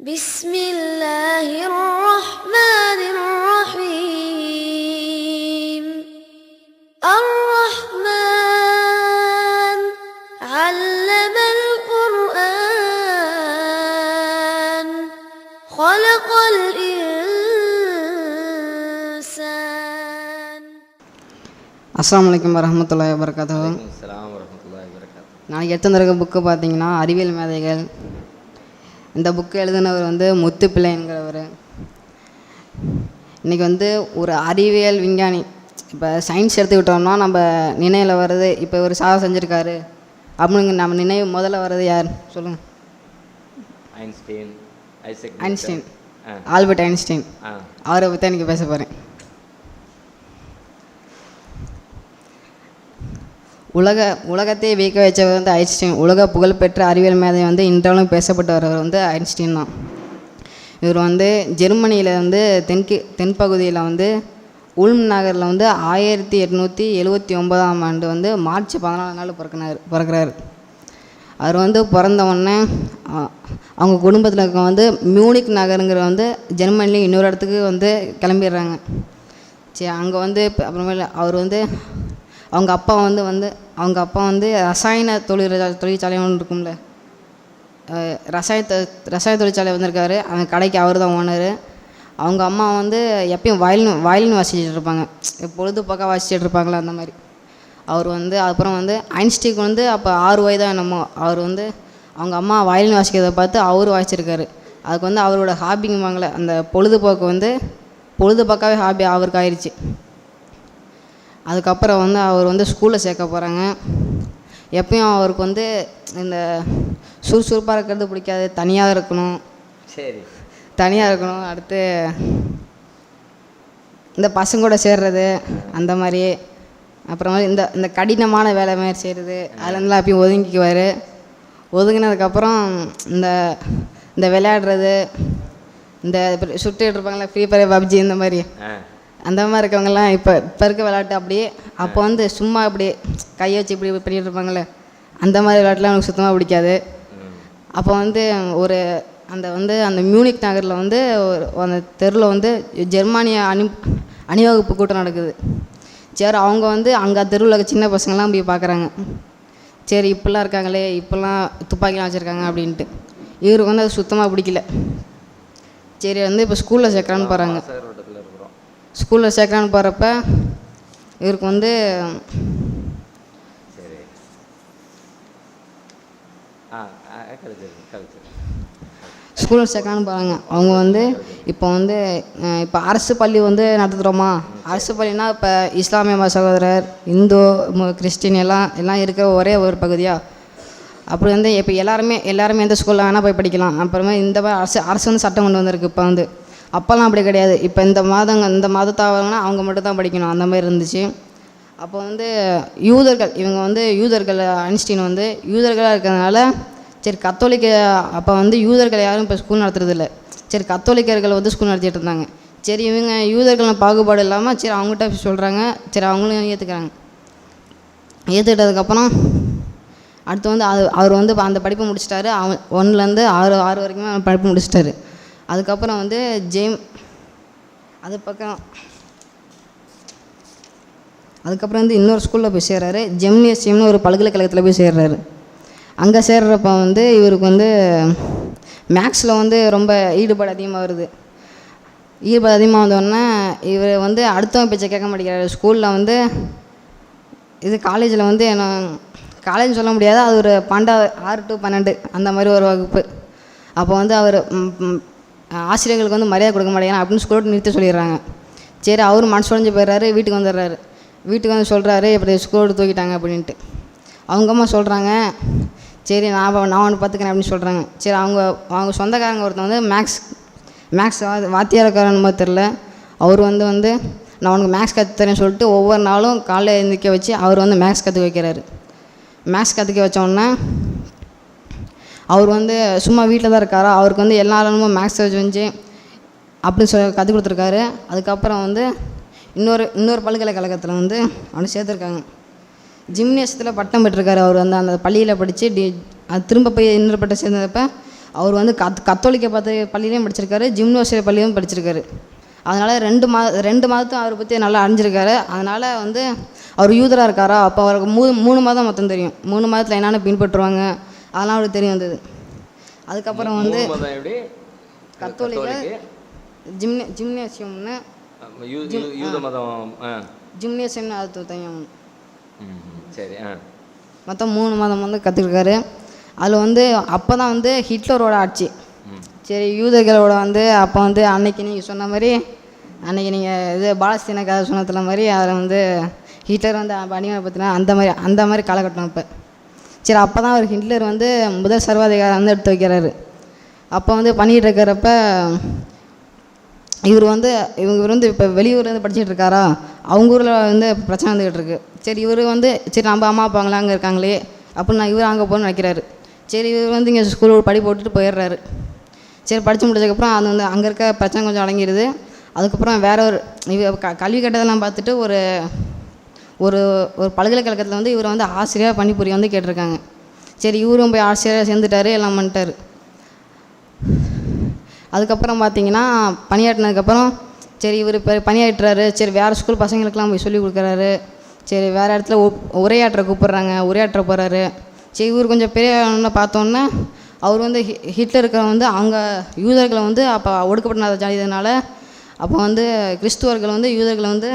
بسم الله الرحمن الرحيم الرحمن علم القرآن خلق الإنسان அஸ்ஸலாமு அலைக்கும் வரஹ்மத்துல்லாஹி வபரகாத்துஹு அஸ்ஸலாம் வரமத்துல்லாஹி வரகாத்து நாளைக்கு எடுத்து வந்திருக்க புக்கு பார்த்தீங்கன்னா அறிவியல் மேதைகள் இந்த புக்கு எழுதினவர் வந்து முத்துப்பிள்ளைங்கிறவர் இன்றைக்கி வந்து ஒரு அறிவியல் விஞ்ஞானி. இப்போ சயின்ஸ் எடுத்துக்கிட்டோம்னா நம்ம நினைவில் வர்றது இப்போ ஒரு சாதனை செஞ்சுருக்காரு அப்படின்னு நம்ம நினைவு முதல்ல வர்றது யார்? சொல்லுங்கள் Einstein Isaac Einstein. Albert Einstein. அவரை பற்றி எனக்கு பேச போகிறேன் உலக உலகத்தையே வியக்க வச்சவர் வந்து ஐன்ஸ்டீன். உலக புகழ்பெற்ற அறிவியல் மேதை வந்து இன்றாலும் பேசப்பட்டு வரவர் வந்து ஐன்ஸ்டீன் தான். இவர் வந்து ஜெர்மனியில் வந்து தென்கி தென்பகுதியில் வந்து உல்ம் நகரில் வந்து ஆயிரத்தி எட்நூற்றி எழுவத்தி ஒன்பதாம் ஆண்டு வந்து மார்ச் பதினாலாம் நாள் பிறக்கினார் பிறக்கிறார். அவர் வந்து பிறந்த உடனே அவங்க குடும்பத்தில் இருக்க வந்து மியூனிக் நகருங்கிற வந்து ஜெர்மனிலேயும் இன்னொரு இடத்துக்கு வந்து கிளம்பிடுறாங்க. சரி அங்கே வந்து அப்புறமேல அவர் வந்து அவங்க அப்பா வந்து வந்து அவங்க அப்பா வந்து ரசாயன தொழில் தொழிற்சாலை ஒன்று இருக்கும்ல. ரசாயன ரசாயன தொழிற்சாலை வந்திருக்காரு. அவங்க கடைக்கு அவர் தான் ஓனர். அவங்க அம்மா வந்து எப்பயும் வயலின் வயலின் வாசிச்சுட்டு இருப்பாங்க. பொழுதுபோக்காக வாசிச்சுட்டு இருப்பாங்களா அந்த மாதிரி. அவர் வந்து அப்புறம் வந்து ஐன்ஸ்டீக் வந்து அப்போ ஆறு வயதாக என்னமோ. அவர் வந்து அவங்க அம்மா வயலின் வாசிக்கிறத பார்த்து அவர் வாசிச்சிருக்காரு. அதுக்கு வந்து அவரோட ஹாபிங்குவாங்களே அந்த பொழுதுபோக்கு வந்து பொழுதுபோக்காகவே ஹாபி அவருக்கு ஆயிடுச்சு அதுக்கப்புறம் வந்து அவர் வந்து ஸ்கூலில் சேர்க்க போகிறாங்க எப்பயும் அவருக்கு வந்து இந்த சுறுசுறுப்பாக இருக்கிறது பிடிக்காது. தனியாக இருக்கணும். சரி. தனியாக இருக்கணும். அடுத்து இந்த பசங்களோட சேர்றது அந்த மாதிரி. அப்புறமா இந்த இந்த கடினமான வேலை மாதிரி செய்கிறது அதுலேருந்துலாம் அப்பயும் ஒதுங்கிக்குவார். ஒதுங்கினதுக்கப்புறம் இந்த இந்த விளையாடுறது இந்த சுட்டுட்டு இருப்பாங்களே ஃப்ரீ ஃபயர் பப்ஜி இந்த மாதிரி. அந்த மாதிரி இருக்கவங்கெல்லாம் இப்போ இப்போ இருக்க விளையாட்டு அப்படியே அப்போ வந்து சும்மா அப்படியே கையை வச்சு இப்படி பண்ணிட்டு இருப்பாங்களே அந்த மாதிரி விளையாட்டுலாம் எனக்கு சுத்தமாக பிடிக்காது. அப்போ வந்து ஒரு அந்த வந்து அந்த மியூனிக் நகரில் வந்து ஒரு அந்த தெருவில் வந்து ஜெர்மானிய அணி அணிவகுப்பு கூட்டம் நடக்குது. சரி அவங்க வந்து அங்கே தெருவில் இருக்க சின்ன பசங்கள்லாம் போய் பார்க்குறாங்க சரி இப்படிலாம் இருக்காங்களே இப்படிலாம் துப்பாக்கிலாம் வச்சுருக்காங்க அப்படின்ட்டு. இவருக்கு வந்து அது சுத்தமாக பிடிக்கல. சரி வந்து இப்போ ஸ்கூலில் சேர்க்குறான்னு போகிறாங்க ஸ்கூலில் சேர்க்குறான்னு போகிறப்ப இவருக்கு வந்து ஸ்கூலில் சேர்க்கலான்னு போகிறாங்க அவங்க வந்து இப்போ வந்து இப்போ அரசு பள்ளி வந்து நடத்துகிறோமா அரசு பள்ளினா இப்போ இஸ்லாமிய சகோதரர் இந்து கிறிஸ்டின் எல்லாம் எல்லாம் இருக்கிற ஒரே ஒரு பகுதியா? அப்படி வந்து இப்போ எல்லாருமே எல்லாருமே எந்த ஸ்கூலில் வேணால் போய் படிக்கலாம். அப்புறமா இந்த மாதிரி அரசு அரசு வந்து சட்டம் கொண்டு வந்திருக்கு இப்போ வந்து. அப்போல்லாம் அப்படி கிடையாது. இப்போ இந்த மாதங்க இந்த மதத்தாவங்கன்னா அவங்க மட்டும் தான் படிக்கணும். அந்த மாதிரி இருந்துச்சு. அப்போ வந்து யூதர்கள் இவங்க வந்து யூதர்கள் ஐன்ஸ்டீன் வந்து யூதர்களாக இருக்கிறதுனால சரி கத்தோலிக்க அப்போ வந்து யூதர்கள் யாரும் இப்போ ஸ்கூல் நடத்துறதில்ல. சரி கத்தோலிக்கர்கள் வந்து ஸ்கூல் நடத்திட்டு இருந்தாங்க. சரி இவங்க யூதர்கள் பாகுபாடு இல்லாமல் சரி அவங்ககிட்ட சொல்கிறாங்க சரி அவங்களும் ஏற்றுக்கிறாங்க ஏற்றுக்கிட்டதுக்கப்புறம் அடுத்து வந்து அது அவர் வந்து அந்த படிப்பை முடிச்சிட்டாரு. அவன் ஒன்றுலேருந்து ஆறு ஆறு வரைக்குமே அவன் படிப்பு முடிச்சிட்டாரு. அதுக்கப்புறம் வந்து ஜேம் அது பக்கம். அதுக்கப்புறம் வந்து இன்னொரு ஸ்கூலில் போய் சேர்றாரு. ஜெம்னியசியம்னு ஒரு பல்கலைக்கழகத்தில் போய் சேர்றாரு. அங்கே சேர்றப்ப வந்து இவருக்கு வந்து மேக்ஸில் வந்து ரொம்ப ஈடுபாடு அதிகமாக வருது. ஈடுபாடு அதிகமாக வந்தோடனே இவர் வந்து அடுத்தவங்க பேச்சை கேட்க மாட்டேங்கிறாரு. ஸ்கூலில் வந்து இது காலேஜில் வந்து என்ன காலேஜ் சொல்ல முடியாது. அது ஒரு பன்னெண்டாவது ஆறு டு பன்னெண்டு அந்த மாதிரி ஒரு வகுப்பு. அப்போ வந்து அவர் ஆசிரியர்களுக்கு வந்து மரியாதை கொடுக்க மாட்டேங்கிறான் அப்படின்னு ஸ்கூல் நிறுத்த சொல்லிடுறாங்க. சரி அவர் மனசு உடஞ்சு போயிடுறாரு வீட்டுக்கு வந்துடுறாரு. வீட்டுக்கு வந்து சொல்கிறாரு இப்படி ஸ்கூல் தூக்கிட்டாங்க அப்படின்ட்டு. அவங்க அம்மா சொல்கிறாங்க சரி நான் நான் ஒன்று பார்த்துக்கிறேன் அப்படின்னு சொல்கிறாங்க சரி அவங்க அவங்க சொந்தக்காரங்க ஒருத்தன் வந்து மேக்ஸ் மேக்ஸ் வாத்தியார் இருக்காரன்னு தெரில அவர் வந்து வந்து நான் உனக்கு மேக்ஸ் கற்றுத்தரேன்னு சொல்லிட்டு ஒவ்வொரு நாளும் காலைல எழுந்திரிக்க வச்சு அவர் வந்து மேக்ஸ் கற்றுக்க வைக்கிறாரு. மேக்ஸ் கற்றுக்க வச்சோடனே அவர் வந்து சும்மா வீட்டில் தான் இருக்காரா? அவருக்கு வந்து எல்லா நேரமும் மேக்ஸ் வச்சு அப்படின்னு சொல்லி கற்றுக் கொடுத்துருக்காரு. அதுக்கப்புறம் வந்து இன்னொரு இன்னொரு பல்கலைக்கழகத்தில் வந்து அவனை சேர்த்துருக்காங்க. ஜிம்னேஷத்தில் பட்டம் பெற்றிருக்காரு அவர். வந்து அந்த பள்ளியில் படித்து டி அது திரும்ப போய் இன்னொரு பட்டம் சேர்ந்தப்ப அவர் வந்து கத் கத்தோலிக்க பார்த்து பள்ளியிலையும் படிச்சிருக்காரு ஜிம்னோசிய பள்ளியும் படிச்சிருக்காரு. அதனால் ரெண்டு மா ரெண்டு மாதத்தும் அவரை பற்றி நல்லா அறிஞ்சிருக்காரு. அதனால் வந்து அவர் யூதராக இருக்காரா? அப்போ அவருக்கு மூ மூணு மாதம் மொத்தம் தெரியும். மூணு மாதத்தில் என்னென்ன பின்பற்றுவாங்க. அதெல்லாம் அவருக்கு தெரிய வந்தது. அதுக்கப்புறம் வந்து கத்தோலிக்க ஜிம்னே ஜிம்னேசியம்னு யூத மதம் ஜிம்னேசியம்னு அது தனியாக சரி மொத்தம் மூணு மாதம் வந்து கற்றுருக்காரு அதில் வந்து அப்போ தான் வந்து ஹிட்லரோட ஆட்சி. சரி யூதர்களோட வந்து அப்போ வந்து அன்னைக்கு நீங்கள் சொன்ன மாதிரி அன்னைக்கு நீங்கள் இது பாலஸ்தீன கதை சொன்னதுல மாதிரி அதில் வந்து ஹிட்லர் வந்து அடிமை பற்றினா அந்த மாதிரி அந்த மாதிரி காலகட்டம் இப்போ சரி அப்போ தான் அவர் ஹிட்லர் வந்து முதல் சர்வாதிகாரம் வந்து எடுத்து வைக்கிறாரு. அப்போ வந்து பண்ணிகிட்டு இருக்கிறப்ப இவர் வந்து இவங்க இவர் வந்து இப்போ வெளியூர்லேருந்து படிச்சுட்டு இருக்காரா? அவங்க ஊரில் வந்து பிரச்சனை வந்துக்கிட்டு இருக்கு. சரி இவர் வந்து சரி நம்ம அம்மா அப்பாங்களாம் அங்கே இருக்காங்களே அப்படின்னு நான் இவர் அங்கே போகணும்னு நினைக்கிறாரு. சரி இவர் வந்து இங்கே ஸ்கூல் படி போட்டுட்டு போயிடுறாரு. சரி படித்து முடிச்சதுக்கப்புறம் அது வந்து அங்கே இருக்க பிரச்சனை கொஞ்சம் அடங்கிடுது. அதுக்கப்புறம் வேற ஒரு இவ க கல்வி கட்டதெல்லாம் பார்த்துட்டு ஒரு ஒரு ஒரு பல்கலைக்கழகத்தில் வந்து இவரை வந்து ஆசிரியராக பணிபுரிய வந்து கேட்டிருக்காங்க. சரி இவரும் போய் ஆசிரியராக சேர்ந்துட்டாரு எல்லாம் பண்ணிட்டாரு. அதுக்கப்புறம் பார்த்தீங்கன்னா பணியாற்றினதுக்கப்புறம் சரி இவர் இப்போ பணியாற்றுறாரு சரி வேறு ஸ்கூல் பசங்களுக்கெல்லாம் போய் சொல்லி கொடுக்குறாரு. சரி வேறு இடத்துல உரையாற்ற கூப்பிட்றாங்க உரையாற்ற போகிறாரு சரி இவர் கொஞ்சம் பெரிய பார்த்தோன்னே அவர் வந்து ஹி ஹிட்லருக்கு வந்து அங்கே யூதர்களை வந்து அப்போ ஒடுக்கப்பட்ட ஜாதினால அப்போ வந்து கிறிஸ்துவர்கள் வந்து யூதர்களை வந்து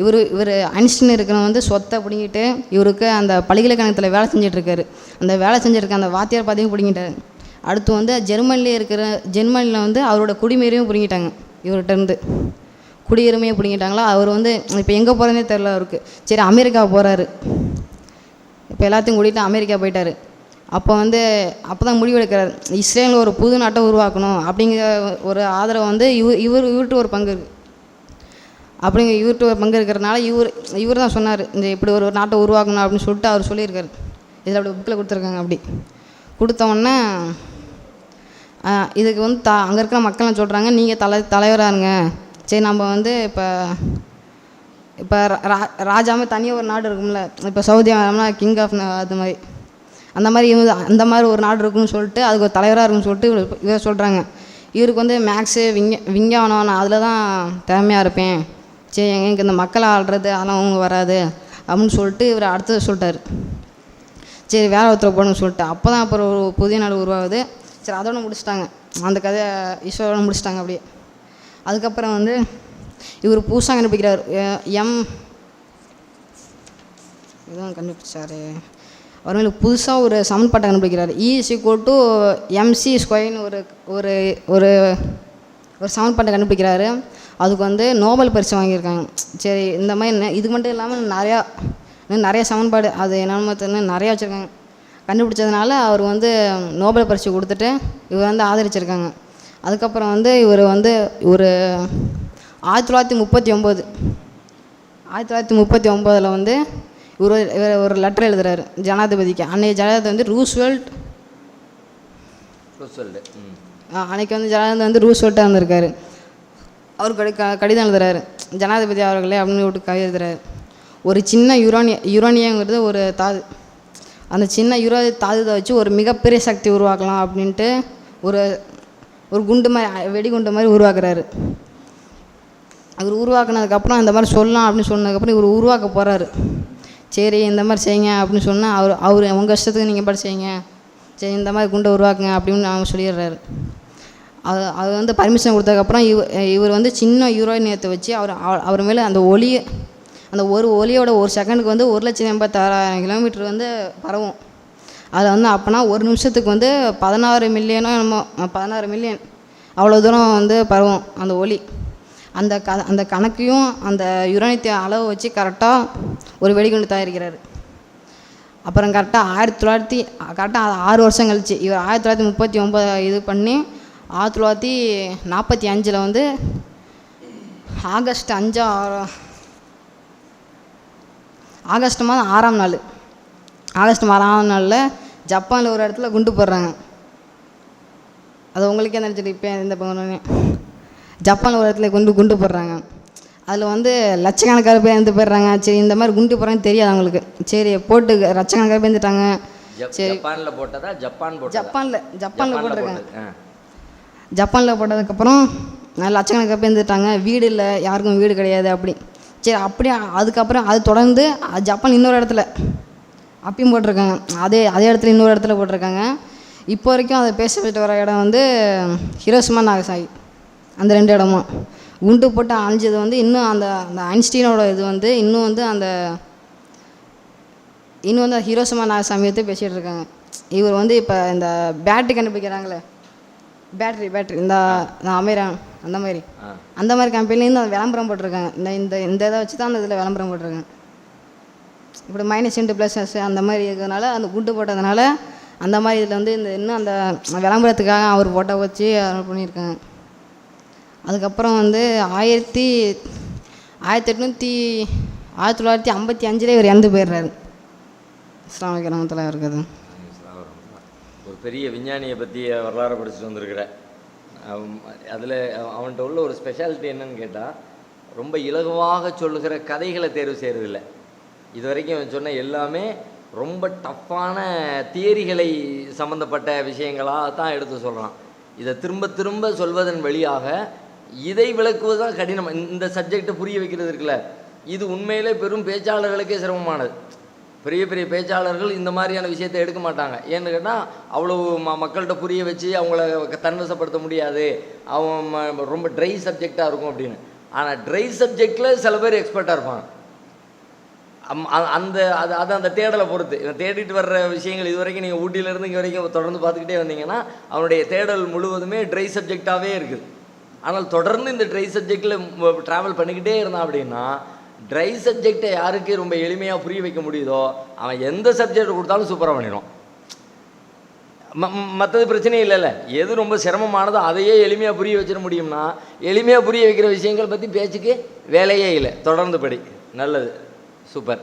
இவர் இவர் ஐன்ஸ்டின் இருக்கிறவங்க வந்து சொத்தை பிடிங்கிட்டு இவருக்கு அந்த பல்கலைக்கழகத்தில் வேலை செஞ்சிட்ருக்காரு. அந்த வேலை செஞ்சுருக்க அந்த வாத்தியார் பதவியும் பிடிங்கிட்டாரு. அடுத்து வந்து ஜெர்மனிலே இருக்கிற ஜெர்மனியில் வந்து அவரோட குடிமேறையும் பிடிங்கிட்டாங்க இவர்கிட்டருந்து குடியுரிமையை பிடிங்கிட்டாங்களா? அவர் வந்து இப்போ எங்கே போகிறதே தெரில அவருக்கு. சரி அமெரிக்கா போகிறாரு இப்போ எல்லாத்தையும் கூட்டிகிட்டு அமெரிக்கா போயிட்டார். அப்போ வந்து அப்போ தான் முடிவெடுக்கிறார். இஸ்ரேலில் ஒரு புது நாட்டை உருவாக்கணும் அப்படிங்கிற ஒரு ஆதரவு வந்து இவர் இவர் இவர்கிட்ட ஒரு பங்கு இருக்குது அப்படிங்க இவர்கிட்ட ஒரு பங்கு இருக்கிறனால இவர் இவர் தான் சொன்னார் இந்த இப்படி ஒரு நாட்டை உருவாக்கணும் அப்படின்னு சொல்லிட்டு அவர் சொல்லியிருக்காரு. இதில் அப்படி புக்கில் கொடுத்துருக்காங்க அப்படி. கொடுத்த இதுக்கு வந்து த அங்கே இருக்கிற மக்கள்லாம் சொல்கிறாங்க நீங்கள் தலை தலைவராக இருங்க. சரி நம்ம வந்து இப்போ இப்போ ரா ராஜாமே தனியாக ஒரு நாடு இருக்கும்ல. இப்போ சவுதி அரேபியானா கிங் ஆஃப் அது மாதிரி. அந்த மாதிரி இவங்க அந்த மாதிரி ஒரு நாடு இருக்குன்னு சொல்லிட்டு அதுக்கு ஒரு தலைவராக இருக்குன்னு சொல்லிட்டு இவர் இவர் சொல்கிறாங்க இவருக்கு வந்து மேக்ஸு விஞ்ஞ விஞ்ஞானம் நான் அதில் தான் திறமையாக இருப்பேன். சரி எங்களுக்கு இந்த மக்களை ஆள்றது அதெல்லாம் அவங்க வராது அப்படின்னு சொல்லிட்டு இவர் அடுத்தது சொல்லிட்டார். சரி வேற ஒருத்தர் போகணும்னு சொல்லிட்டு. அப்போ தான் அப்புறம் ஒரு புதிய நாடு உருவாகுது. சரி அதோட முடிச்சிட்டாங்க. அந்த கதையை ஈஸ்வரோட முடிச்சிட்டாங்க அப்படியே. அதுக்கப்புறம் வந்து இவர் புதுசாக கண்டுபிடிக்கிறார். எம் இதுதான் கண்டுபிடிச்சாரு. அவர்களுக்கு புதுசாக ஒரு சமன்பாட்டை கண்டுபிடிக்கிறார். Is equal to MC e ஸ்கொயர்னு ஒரு ஒரு ஒரு ஒரு சமன்பாட்டை கண்டுபிடிக்கிறாரு. அதுக்கு வந்து நோபல் பரிசு வாங்கியிருக்காங்க. சரி இந்த மாதிரி நெ- இது மட்டும் இல்லாமல் நிறையா இன்னும் நிறைய சமன்பாடு அது என்னென்னு தெரியல நிறையா வச்சுருக்காங்க. கண்டுபிடிச்சதுனால அவர் வந்து நோபல் பரிசு கொடுத்துட்டு இவர் வந்து ஆதரிச்சிருக்காங்க. அதுக்கப்புறம் வந்து இவர் வந்து ஒரு ஆயிரத்தி தொள்ளாயிரத்தி முப்பத்தி ஒம்பது ஆயிரத்தி தொள்ளாயிரத்தி முப்பத்தி ஒம்போதில் வந்து இவர் இவர் ஒரு லெட்டர் எழுதுறாரு ஜனாதிபதிக்கு. அன்னைய ஜனாதிபதி வந்து ரூஸ்வெல்ட் ஆ, அன்னைக்கு வந்து ஜனாதிபதி வந்து ரூஸ்வெல்ட்டாக இருந்திருக்காரு. அவர் கடி க கடிதம் எழுதுறாரு. ஜனாதிபதி அவர்களே அப்படின்னு விட்டு கவி எழுதுறாரு. ஒரு சின்ன யுரானிய யுரானியங்கிறது ஒரு தாது. அந்த சின்ன யுரா தாதுதை வச்சு ஒரு மிகப்பெரிய சக்தி உருவாக்கலாம் அப்படின்ட்டு ஒரு ஒரு குண்டு மாதிரி வெடிகுண்டு மாதிரி உருவாக்குறாரு. அவர் உருவாக்குனதுக்கப்புறம் இந்த மாதிரி சொல்லலாம் அப்படின்னு சொன்னதுக்கப்புறம் இவர் உருவாக்க போகிறாரு சரி இந்த மாதிரி செய்யுங்க அப்படின்னு சொன்னால் அவர் அவர் உங்கள் இஷ்டத்துக்கு நீங்கள் பாட்டு செய்யுங்க. சரி இந்த மாதிரி குண்டை உருவாக்குங்க அப்படின்னு அவங்க சொல்லிடுறாரு. அது அது வந்து பர்மிஷன் கொடுத்ததுக்கப்புறம் இவ இவர் வந்து சின்ன யூரோனியத்தை வச்சு அவர் அவ- அவர் மேலே அந்த ஒளி அந்த ஒரு ஒலியோட ஒரு செகண்டுக்கு வந்து ஒரு லட்சத்தி எண்பத்தாறாயிரம் கிலோமீட்டர் வந்து பரவும். அதில் வந்து அப்போனா ஒரு நிமிஷத்துக்கு வந்து பதினாறு மில்லியனோ என்னமோ பதினாறு மில்லியன் அவ்வளோ தூரம் வந்து பரவும் அந்த ஒலி அந்த க அந்த கணக்கையும் அந்த யுரேனியத்தை அளவு வச்சு கரெக்டாக ஒரு வெடிகுண்டு தயாரிக்கிறாரு. அப்புறம் கரெக்டாக ஆயிரத்தி தொள்ளாயிரத்தி கரெக்டாக ஆறு வருஷம் கழிச்சு இவர் ஆயிரத்தி தொள்ளாயிரத்தி முப்பத்தி ஒம்பது இது பண்ணி ஆயிரத்தி தொள்ளாயிரத்தி நாற்பத்தி அஞ்சில் வந்து ஆகஸ்ட் அஞ்சா ஆகஸ்ட் மாதம் ஆறாம் நாள். ஆகஸ்ட் மாதம் ஆறாம் நாளில் ஜப்பானில் ஒரு இடத்துல குண்டு போடுறாங்க. அது உங்களுக்கே நினச்சிட்டு இப்போ இந்த பக்கம் ஜப்பானில் ஒரு இடத்துல குண்டு குண்டு போடுறாங்க. அதில் வந்து லட்சக்கணக்கான பேர் இருந்து போயிடுறாங்க. சரி இந்த மாதிரி குண்டு போடுறாங்கன்னு தெரியாது அவங்களுக்கு. சரி போட்டு லட்சக்கணக்கான பேர் இருந்துட்டாங்க சரி. ஜப்பான்ல போட்டதா? ஜப்பான் ஜப்பானில் ஜப்பானில் போட்டிருக்காங்க. ஜப்பானில் போட்டதுக்கப்புறம் லட்சக்கணக்காக பேர் இருந்துட்டாங்க வீடு இல்லை யாருக்கும் வீடு கிடையாது அப்படி. சரி அப்படியே அதுக்கப்புறம் அது தொடர்ந்து ஜப்பான் இன்னொரு இடத்துல அப்பயும் போட்டிருக்காங்க. அதே அதே இடத்துல இன்னொரு இடத்துல போட்டிருக்காங்க. இப்போ வரைக்கும் அதை பேசப்பட்டு வர இடம் வந்து ஹிரோஷிமா நாகசாகி. அந்த ரெண்டு இடமும். குண்டு போட்டு அழிஞ்சது வந்து இன்னும் அந்த அந்த ஐன்ஸ்டீனோட இது வந்து இன்னும் வந்து அந்த இன்னும் வந்து ஹீரோசமா நாகசாமி எடுத்து பேசிகிட்டு இருக்காங்க. இவர் வந்து இப்போ இந்த பேட்டு கண்டுபிடிக்கிறாங்களே பேட்டரி பேட்டரி இந்த அமேரான் அந்த மாதிரி. அந்த மாதிரி கம்பெனிலேருந்து அந்த விளம்பரம் போட்டிருக்காங்க இந்த இந்த இந்த இதை வச்சு தான் அந்த இதில் விளம்பரம் போட்டிருக்காங்க இப்படி மைனஸ் இன்ட்டு ப்ளஸ் அந்த மாதிரி இருக்கிறதுனால அந்த குண்டு போட்டதுனால அந்த மாதிரி இதில் வந்து இந்த இன்னும் அந்த விளம்பரத்துக்காக அவர் போட்டோ வச்சு பண்ணியிருக்காங்க அதுக்கப்புறம் வந்து ஆயிரத்தி ஆயிரத்தி எட்நூற்றி ஆயிரத்தி தொள்ளாயிரத்தி ஐம்பத்தி அஞ்சில் இவர் இறந்து போயிடுறாரு. இஸ்லாமிய கிராமத்தில் இருக்குது. ஒரு பெரிய விஞ்ஞானியை பற்றி வரலாறு படிச்சுட்டு வந்திருக்கிற. அதில் அவன்கிட்ட உள்ள ஒரு ஸ்பெஷாலிட்டி என்னன்னு கேட்டால் ரொம்ப இலகுவாக சொல்லுகிற கதைகளை தேர்வு செய்கிறதில்ல இது வரைக்கும் அவன் சொன்ன எல்லாமே ரொம்ப டஃப்பான தியரிகளை சம்மந்தப்பட்ட விஷயங்களாக தான் எடுத்து சொல்கிறான் இதை திரும்ப திரும்ப சொல்வதன் வழியாக இதை விளக்குவது தான் கடினம். இந்த சப்ஜெக்டை புரிய வைக்கிறது இருக்குல்ல. இது உண்மையிலே பெரும் பேச்சாளர்களுக்கே சிரமமானது. பெரிய பெரிய பேச்சாளர்கள் இந்த மாதிரியான விஷயத்தை எடுக்க மாட்டாங்க. ஏன்னு கேட்டால் அவ்வளோ ம மக்கள்கிட்ட புரிய வச்சு அவங்கள க- தன்வசப்படுத்த முடியாது. அவன் ரொம்ப ட்ரை சப்ஜெக்டாக இருக்கும் அப்படின்னு. ஆனால் ட்ரை சப்ஜெக்டில் சில பேர் எக்ஸ்பர்ட்டாக இருப்பாங்க. அம் அ- அந்த அது அது அந்த தேடலை பொறுத்து. இவன் தேடிட்டு வர்ற விஷயங்கள் இது வரைக்கும் நீங்கள் ஊட்டியிலேருந்து இங்கே வரைக்கும் தொடர்ந்து பார்த்துக்கிட்டே வந்தீங்கன்னா அவனுடைய தேடல் முழுவதுமே ட்ரை சப்ஜெக்டாகவே இருக்குது. ஆனால் தொடர்ந்து இந்த ட்ரை சப்ஜெக்டில் ட்ராவல் பண்ணிக்கிட்டே இருந்தான் அப்படின்னா ட்ரை சப்ஜெக்டை யாருக்கு ரொம்ப எளிமையாக புரிய வைக்க முடியுதோ அவன் எந்த சப்ஜெக்ட் கொடுத்தாலும் சூப்பராக பண்ணிடும் மற்றது பிரச்சனையும் இல்லைல்ல. எது ரொம்ப சிரமமானதோ அதையே எளிமையாக புரிய வச்சிட முடியும்னா எளிமையாக புரிய வைக்கிற விஷயங்கள் பற்றி பேச்சுக்கு வேலையே இல்லை. தொடர்ந்து படி. நல்லது. சூப்பர்